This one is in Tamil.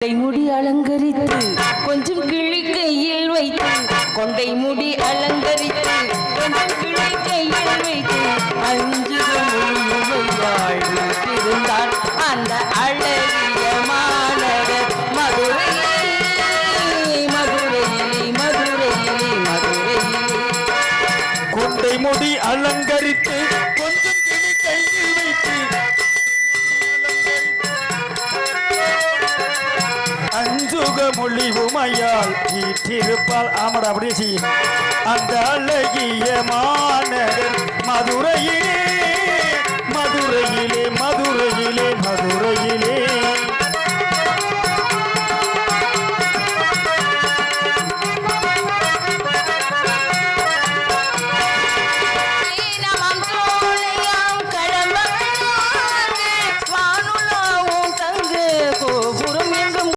கொண்டை முடி அலங்கரித்து கொஞ்சம் கிளி கையில் வைத்து கொண்டை முடி அலங்கரித்து கொஞ்சம் கிளி கையில் வைத்து அஞ்சு மொழியாள் வீட்டிருந்தாள் அந்த அழகிய மாநகர் மதுரையிலே மதுரையிலே மதுரையிலே மதுரையிலே கொண்டை முடி அலங்கரித்து அஞ்சுக மொழி உமையால் வீற்றிருப்பால் ஆமாடா அப்படியே செய்யும் அந்த அழகிய மாநகர்